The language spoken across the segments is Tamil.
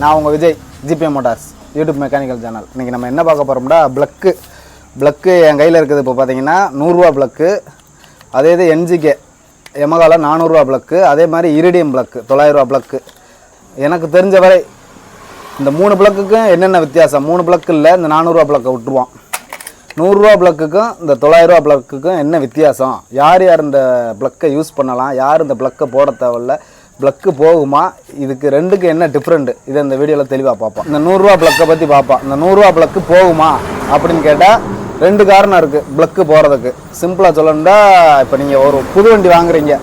நான் உங்கள் விஜய் ஜிபே மோட்டார்ஸ் யூடியூப் மெக்கானிக்கல் சேனல் இன்றைக்கி நம்ம என்ன பார்க்க போகிறோம்னா ப்ளக்கு ப்ளக்கு என் கையில் இருக்குது இப்போ பார்த்தீங்கன்னா நூறுரூவா ப்ளக்கு அதே இது என்ஜிகே எமகால நானூறுரூவா ப்ளக்கு அதே மாதிரி இரிடியம் ப்ளக்கு தொள்ளாயிரரூவா ப்ளக்கு எனக்கு தெரிஞ்ச வரை இந்த மூணு ப்ளக்குக்கும் என்னென்ன வித்தியாசம்? மூணு ப்ளக்கு இல்லை இந்த நானூறுரூவா ப்ளக்கை விட்டுருவோம் நூறுரூவா ப்ளக்குக்கும் இந்த தொள்ளாயிரரூவா ப்ளக்குக்கும் என்ன வித்தியாசம்? யார் யார் இந்த ப்ளக்கை யூஸ் பண்ணலாம்? யார் இந்த ப்ளக்கை போட தேவையில்ல? ப்ளக்கு போகுமா? இதுக்கு ரெண்டுக்கு என்ன டிஃப்ரெண்ட்டு இதை இந்த வீடியோவில் தெளிவாக பார்ப்போம். இந்த நூறுரூவா ப்ளக்கை பற்றி பார்ப்போம். இந்த நூறுரூவா ப்ளக்கு போகுமா? அப்படின்னு கேட்டால் ரெண்டு காரணம் இருக்குது ப்ளக்கு போகிறதுக்கு சிம்பிளாக சொல்லணும்னா இப்போ நீங்கள் ஒரு புது வண்டி வாங்குறீங்க.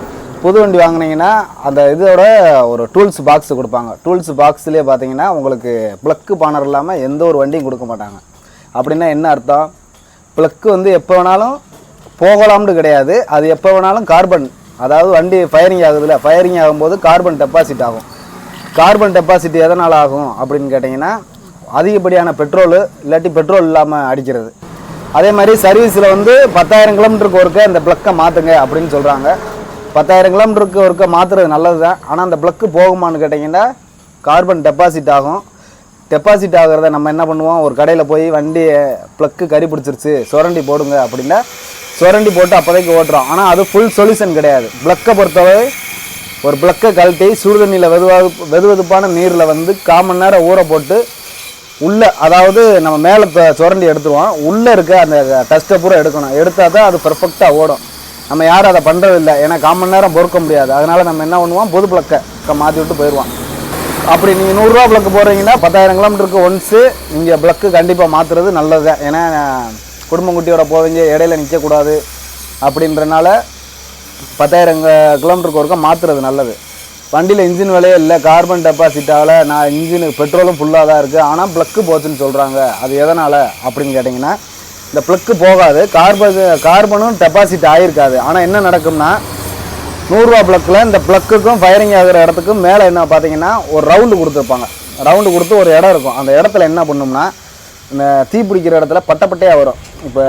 புது வண்டி வாங்கினீங்கன்னா அந்த இதோட ஒரு டூல்ஸ் பாக்ஸ் கொடுப்பாங்க. டூல்ஸ் பாக்ஸ்லேயே பார்த்தீங்கன்னா உங்களுக்கு ப்ளக்கு பானர் இல்லாமல் எந்த ஒரு வண்டியும் கொடுக்க மாட்டாங்க. அப்படின்னா என்ன அர்த்தம்? ப்ளக்கு வந்து எப்போ வேணாலும் போகலாம்னு கிடையாது. அது எப்போ வேணாலும் கார்பன் அதாவது வண்டி ஃபயரிங் ஆகுதுல்ல? ஃபயரிங் ஆகும்போது கார்பன் டெபாசிட் ஆகும். கார்பன் டெபாசிட் எதனால் ஆகும் அப்படின்னு கேட்டிங்கன்னா அதிகப்படியான பெட்ரோலு இல்லாட்டி பெட்ரோல் இல்லாமல் அடிக்கிறது. அதே மாதிரி சர்வீஸில் வந்து பத்தாயிரம் கிலோமீட்டருக்கு ஒருக்க இந்த ப்ளக்கை மாற்றுங்க அப்படின்னு சொல்கிறாங்க பத்தாயிரம் கிலோமீட்டருக்கு ஒருக்க மாற்றுறது நல்லது தான் ஆனால் அந்த ப்ளக்கு போகுமான்னு கேட்டிங்கன்னா கார்பன் டெபாசிட் ஆகும். டெபாசிட் ஆகிறத நம்ம என்ன பண்ணுவோம்? ஒரு கடையில் போய் வண்டி ப்ளக்கு கறி பிடிச்சிருச்சு சுரண்டி போடுங்க அப்படின்னா சுரண்டி போட்டு அப்போதைக்கு ஓட்டுறோம். ஆனால் அது ஃபுல் சொல்யூஷன் கிடையாது. ப்ளக்கை பொறுத்தவரை ஒரு ப்ளக்கை கழட்டி சுடுதண்ணியில் வெதுவாக வெது வெதுப்பான நீரில் வந்து கால் நேரம் ஊற போட்டு உள்ளே அதாவது நம்ம மேலே இப்போ சுரண்டி எடுத்துருவோம். உள்ளே இருக்க அந்த டஸ்ட்டை பூரா எடுக்கணும். எடுத்தால் தான் அது பர்ஃபெக்டாக ஓடும். நம்ம யாரும் அதை பண்ணுறதில்ல ஏன்னா காமன் நேரம் பொறுக்க முடியாது. அதனால் நம்ம என்ன பண்ணுவோம்? பொது ப்ளக்கை மாற்றி விட்டு போயிடுவோம் அப்படி நீங்கள் நூறுரூவா ப்ளக்கு போடுறீங்கன்னா பத்தாயிரம் கிலோமீட்டருக்கு ஒன்ஸு நீங்கள் ப்ளக்கு கண்டிப்பாக மாற்றுறது நல்லது தான் ஏன்னா குடும்பம் குட்டியோட போவீங்க இடையில நிற்கக்கூடாது அப்படின்றனால பத்தாயிரம் கிலோமீட்டருக்கு ஒருக்கா மாற்றுறது நல்லது. வண்டியில் இன்ஜின் விலையே இல்லை கார்பன் டெபாசிட்டால் நான் இன்ஜின் பெட்ரோலும் ஃபுல்லாக தான் இருக்குது ஆனால் ப்ளக்கு போச்சுன்னு சொல்கிறாங்க அது எதனால் அப்படின்னு கேட்டிங்கன்னா இந்த ப்ளக்கு போகாது. கார்பன் கார்பனும் டெபாசிட் ஆகிருக்காது ஆனால் என்ன நடக்கும்னா நூறுரூவா ப்ளக்கில் இந்த ப்ளக்குக்கும் ஃபயரிங் ஆகிற இடத்துக்கும் மேலே என்ன பார்த்தீங்கன்னா ஒரு ரவுண்டு கொடுத்துருப்பாங்க. ரவுண்டு கொடுத்து ஒரு இடம் இருக்கும். அந்த இடத்துல என்ன பண்ணும்னா தீ பிடிக்கிற இடத்துல பட்டப்பட்டையாக வரும். இப்போ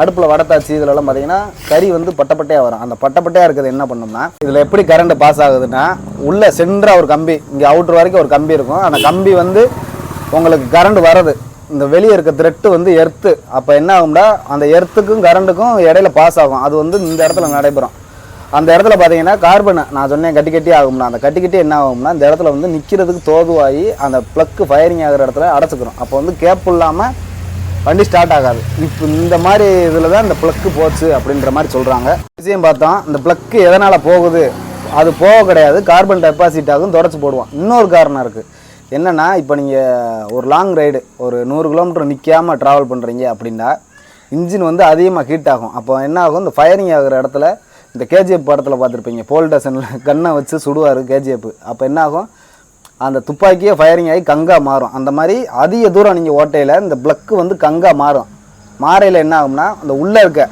அடுப்பில் வடத்தாச்சு இதுலலாம் பார்த்தீங்கன்னா கறி வந்து பட்டப்பட்டையாக வரும். அந்த பட்டப்பட்டையாக இருக்கிறது என்ன பண்ணும்னா இதில் எப்படி கரண்ட் பாஸ் ஆகுதுன்னா உள்ளே சென்டராக ஒரு கம்பி இங்கே அவுட்ரு வரைக்கும் ஒரு கம்பி இருக்கும். அந்த கம்பி வந்து உங்களுக்கு கரண்ட் வர்றது. இந்த வெளியே இருக்க த்ரெட்டு வந்து எர்த்து அப்போ என்ன ஆகும்னா அந்த எர்த்துக்கும் கரண்ட்டுக்கும் இடையில பாஸ் ஆகும். அது வந்து இந்த இடத்துல நடைபெறும். அந்த இடத்துல பார்த்தீங்கன்னா கார்பன் நான் சொன்னேன் கட்டி கட்டி ஆகும்னா. அந்த கட்டி கட்டி என்ன ஆகும்னா இந்த இடத்துல வந்து நிற்கிறதுக்கு தோதுவாகி அந்த ப்ளக்கு ஃபயரிங் ஆகிற இடத்துல அடைச்சிக்கிறோம். அப்போ வந்து கேப் இல்லாமல் வண்டி ஸ்டார்ட் ஆகாது. இப்போ இந்த மாதிரி இதில் தான் இந்த ப்ளக்கு போச்சு அப்படின்ற மாதிரி சொல்கிறாங்க விஷயம் பார்த்தோம் இந்த ப்ளக்கு எதனால் போகுது? அது போக கிடையாது. கார்பன் டெபாசிட் ஆகும் தொடச்சி போடுவோம். இன்னொரு காரணம் இருக்குது என்னென்னா இப்போ நீங்கள் ஒரு லாங் ரைடு ஒரு நூறு கிலோமீட்டர் நிற்காமல் ட்ராவல் பண்ணுறீங்க அப்படின்னா இன்ஜின் வந்து அதிகமாக ஹீட் ஆகும். அப்போ என்ன ஆகும்? இந்த ஃபயரிங் ஆகிற இடத்துல இந்த கேஜிஎஃப் படத்தில் பார்த்துருப்பீங்க. போல் ஸ்டேஷனில் கண்ணை வச்சு சுடுவார் கேஜிஎஃப். அப்போ என்ன ஆகும் அந்த துப்பாக்கியே ஃபயரிங் ஆகி கங்கா மாறும். அந்த மாதிரி அதிக தூரம் நீங்கள் ஓட்டையில் இந்த ப்ளக்கு வந்து கங்கா மாறும். மாறையில் என்ன ஆகும்னா அந்த உள்ளே இருக்க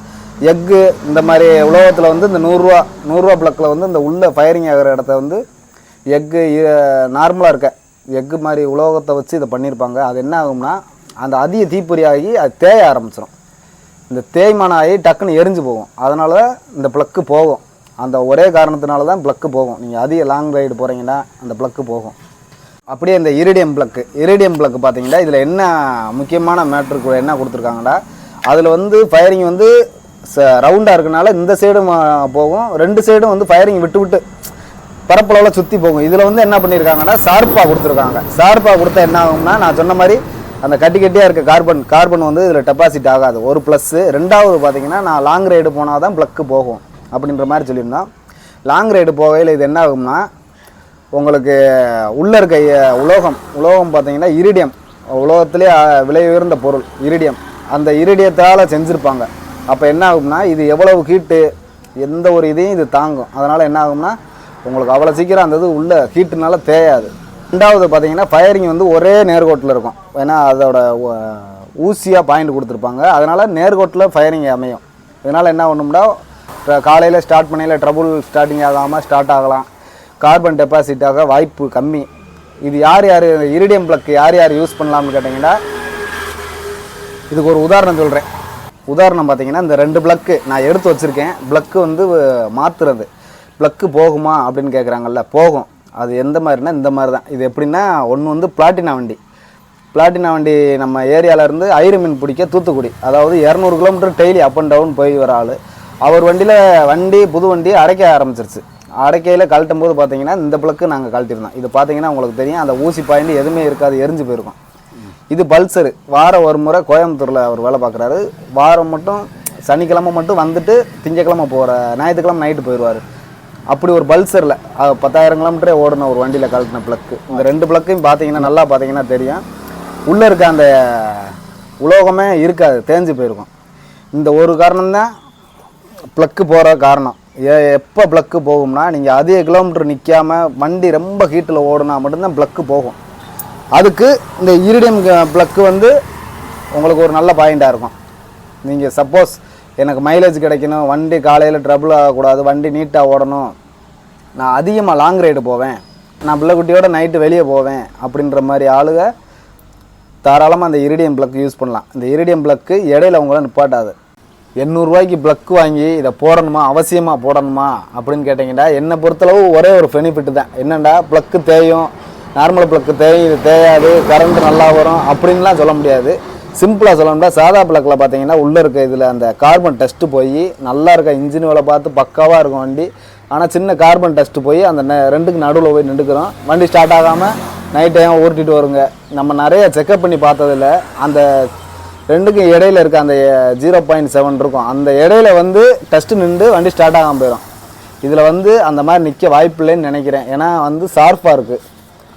எக்கு இந்த மாதிரி உலகத்தில் வந்து இந்த நூறுரூவா நூறுரூவா ப்ளக்கில் வந்து இந்த உள்ளே ஃபயரிங் ஆகிற இடத்த வந்து எக்கு நார்மலாக இருக்க எக்கு மாதிரி உலோகத்தை வச்சு இதை பண்ணியிருப்பாங்க அது என்ன ஆகும்னா அந்த அதிக தீப்பொறி ஆகி அது தேய ஆரம்பிச்சிடும் இந்த தேய்மானம் ஆகி டக்குன்னு எரிஞ்சு போகும். அதனால தான் இந்த ப்ளக்கு போகும். அந்த ஒரே காரணத்தினால தான் ப்ளக்கு போகும். நீங்கள் அதிக லாங் ரைடு போகிறீங்கன்னா அந்த ப்ளக்கு போகும். அப்படியே இந்த இரிடியம் ப்ளக்கு இரிடியம் ப்ளக்கு பார்த்தீங்கன்னா இதில் என்ன முக்கியமான மேட்ருக்கு என்ன கொடுத்துருக்காங்கடா அதில் வந்து ஃபயரிங் வந்து ச ரவுண்டாக இருக்கனால இந்த சைடும் போகும். ரெண்டு சைடும் வந்து ஃபயரிங் விட்டு விட்டு பரப்பளவில் சுற்றி போகும். இதில் வந்து என்ன பண்ணியிருக்காங்கன்னா சார்பாக கொடுத்துருக்காங்க. சார்பாக கொடுத்தா என்ன ஆகும்னா நான் சொன்ன மாதிரி அந்த கட்டி கட்டியாக இருக்க கார்பன் கார்பன் வந்து இதில் டெபாசிட் ஆகாது. ஒரு ப்ளஸ்ஸு ரெண்டாவது பார்த்தீங்கன்னா நான் லாங் ரைடு போனால் தான் ப்ளக்கு போகும் அப்படின்ற மாதிரி சொல்லியிருந்தோம் லாங் ரைடு போகையில் இது என்ன ஆகும்னா உங்களுக்கு உள்ளே இருக்க உலோகம் உலோகம் பார்த்தீங்கன்னா இரிடியம் உலோகத்திலே விலை உயர்ந்த பொருள் இரிடியம் அந்த இரிடியத்தால் செஞ்சுருப்பாங்க. அப்போ என்ன ஆகும்னா இது எவ்வளவு ஹீட்டு எந்த ஒரு இதையும் இது தாங்கும். அதனால் என்ன ஆகும்னா உங்களுக்கு அவ்வளோ சீக்கிரம் அந்த இது உள்ள ஹீட்டுனால தேயாது. ரெண்டாவது பார்த்தீங்கன்னா ஃபயரிங் வந்து ஒரே நேர்கோட்டில் இருக்கும். ஏன்னா அதோட ஊசியாக பாயிண்ட் கொடுத்துருப்பாங்க. அதனால் நேர்கோட்டில் ஃபயரிங் அமையும். இதனால் என்ன பண்ணும்னா காலையில் ஸ்டார்ட் பண்ணையில் ட்ரபுள் ஸ்டார்டிங் ஆகாமல் ஸ்டார்ட் ஆகலாம். கார்பன் டெபாசிட் ஆக வாய்ப்பு கம்மி. இது யார் யார் இரிடியம் பிளக் யார் யார் யூஸ் பண்ணலாம்னு கேட்டிங்கன்னா இதுக்கு ஒரு உதாரணம் சொல்கிறேன் உதாரணம் பார்த்தீங்கன்னா இந்த ரெண்டு ப்ளக்கு நான் எடுத்து வச்சுருக்கேன். ப்ளக்கு வந்து மாற்றுறது ப்ளக்கு போகுமா அப்படின்னு கேட்குறாங்கல்ல போகும். அது எந்த மாதிரினா இந்த மாதிரி தான் இது எப்படின்னா ஒன்று வந்து பிளாட்டினா வண்டி. பிளாட்டினா வண்டி நம்ம ஏரியால இருந்து ஐரு மீன் பிடிக்க தூத்துக்குடி. அதாவது இரநூறு kilometre daily up and down போய் வர ஆள். அவர் வண்டியில் வண்டி புது வண்டி அடைக்க ஆரம்பிச்சிருச்சு. அடைக்கையில் கழட்டும் போது பார்த்தீங்கன்னா இந்த பிளக்கு நாங்கள் கழட்டிருந்தோம் இது பார்த்தீங்கன்னா உங்களுக்கு தெரியும். அந்த ஊசி பாயிண்ட் எதுவுமே இருக்காது எரிஞ்சு போயிருக்கும். இது பல்சரு. வாரம் ஒரு முறை கோயம்புத்தூரில் அவர் வேலை பார்க்குறாரு வாரம் மட்டும் சனிக்கிழமை மட்டும் வந்துட்டு திங்கக்கிழமை போகிற ஞாயிற்றுக்கிழமை நைட்டு போயிடுவார் அப்படி ஒரு பல்சரில் பத்தாயிரம் கிலோமீட்டரே ஓடின ஒரு வண்டியில் கழட்டின பிளக்கு இந்த ரெண்டு பிளக்கையும் பார்த்தீங்கன்னா நல்லா பார்த்தீங்கன்னா தெரியும். உள்ளே இருக்க அந்த உலோகமே இருக்காது தேஞ்சு போயிருக்கும். இந்த ஒரு காரணம்தான் ப்ளக்கு போகிற காரணம். ஏ எப்போ ப்ளக்கு போகும்னா நீங்கள் அதிக கிலோமீட்டர் நிற்காம வண்டி ரொம்ப ஹீட்டில் ஓடுனா மட்டும்தான் ப்ளக்கு போகும். அதுக்கு இந்த இரிடியம் ப்ளக்கு வந்து உங்களுக்கு ஒரு நல்ல பாயிண்டாக இருக்கும். நீங்கள் சப்போஸ் எனக்கு மைலேஜ் கிடைக்கணும் வண்டி காலையில் ட்ரபுள் ஆகக்கூடாது வண்டி நீட்டாக ஓடணும் நான் அதிகமாக லாங் ரைடு போவேன். நான் பிள்ளைக்குட்டியோட நைட்டு வெளியே போவேன் அப்படின்ற மாதிரி ஆளுங்க தாராளமாக அந்த இரிடியம் ப்ளக் யூஸ் பண்ணலாம். இந்த இரிடியம் ப்ளக்கு இடையில உங்களை நிப்பாட்டாது. எண்ணூறுரூவாய்க்கு ப்ளக் வாங்கி இதை போடணுமா அவசியமாக போடணுமா அப்படின்னு கேட்டிங்கன்னா என்னை பொறுத்தளவு ஒரே ஒரு பெனிஃபிட்டு தான். என்னென்னா ப்ளக்கு தேயும் நார்மல் ப்ளக்கு தேயும் இது தேயாது கரண்ட் நல்லா வரும் அப்படின்லாம் சொல்ல முடியாது. சிம்பிளாக சொல்லணும்னா சாதா ப்ளக்கில் பார்த்தீங்கன்னா உள்ளே இருக்க இதில் அந்த கார்பன் டஸ்ட்டு போய் நல்லா இருக்க இன்ஜின் வேலை பார்த்து பக்காவாக இருக்கும் வண்டி ஆனால் சின்ன கார்பன் டஸ்ட்டு போய் அந்த நெ- ரெண்டுக்கு நடுவில் போய் நின்றுக்கிறோம் வண்டி ஸ்டார்ட் ஆகாமல் நைட் டைம் ஓட்டிட்டு வருங்க. நம்ம நிறைய செக்அப் பண்ணி பார்த்ததுல அந்த ரெண்டுக்கும் இடையில இருக்க அந்த ஜீரோ பாயிண்ட் செவன் இருக்கும். அந்த இடையில வந்து டஸ்ட்டு நின்று வண்டி ஸ்டார்ட் ஆகாமல் போயிடும் இதில் வந்து அந்த மாதிரி நிற்க வாய்ப்பில்லைன்னு நினைக்கிறேன். ஏன்னா வந்து ஷார்ப்பாக இருக்குது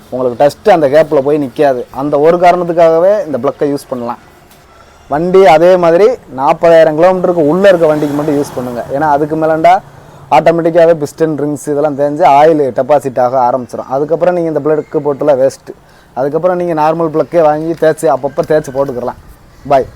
உங்களுக்கு டஸ்ட்டு அந்த கேப்பில் போய் நிற்காது அந்த ஒரு காரணத்துக்காகவே இந்த ப்ளக்கை யூஸ் பண்ணலாம். வண்டி அதே மாதிரி நாற்பதாயிரம் கிலோமீட்டருக்கு உள்ளே இருக்க வண்டிக்கு மட்டும் யூஸ் பண்ணுங்கள் ஏன்னா அதுக்கு மேலேண்டா ஆட்டோமேட்டிக்காகவே பிஸ்டன் ரிங்ஸ் இதெல்லாம் தெரிஞ்சு ஆயில் டெபாசிட் ஆக ஆரம்பிச்சிடும் அதுக்கப்புறம் நீங்கள் இந்த ப்ளக்கு போட்டுலாம் வேஸ்ட்டு அதுக்கப்புறம் நீங்கள் நார்மல் ப்ளக்கே வாங்கி தேய்ச்சி அப்பப்போ தேய்ச்சி போட்டுக்கலாம். பாய்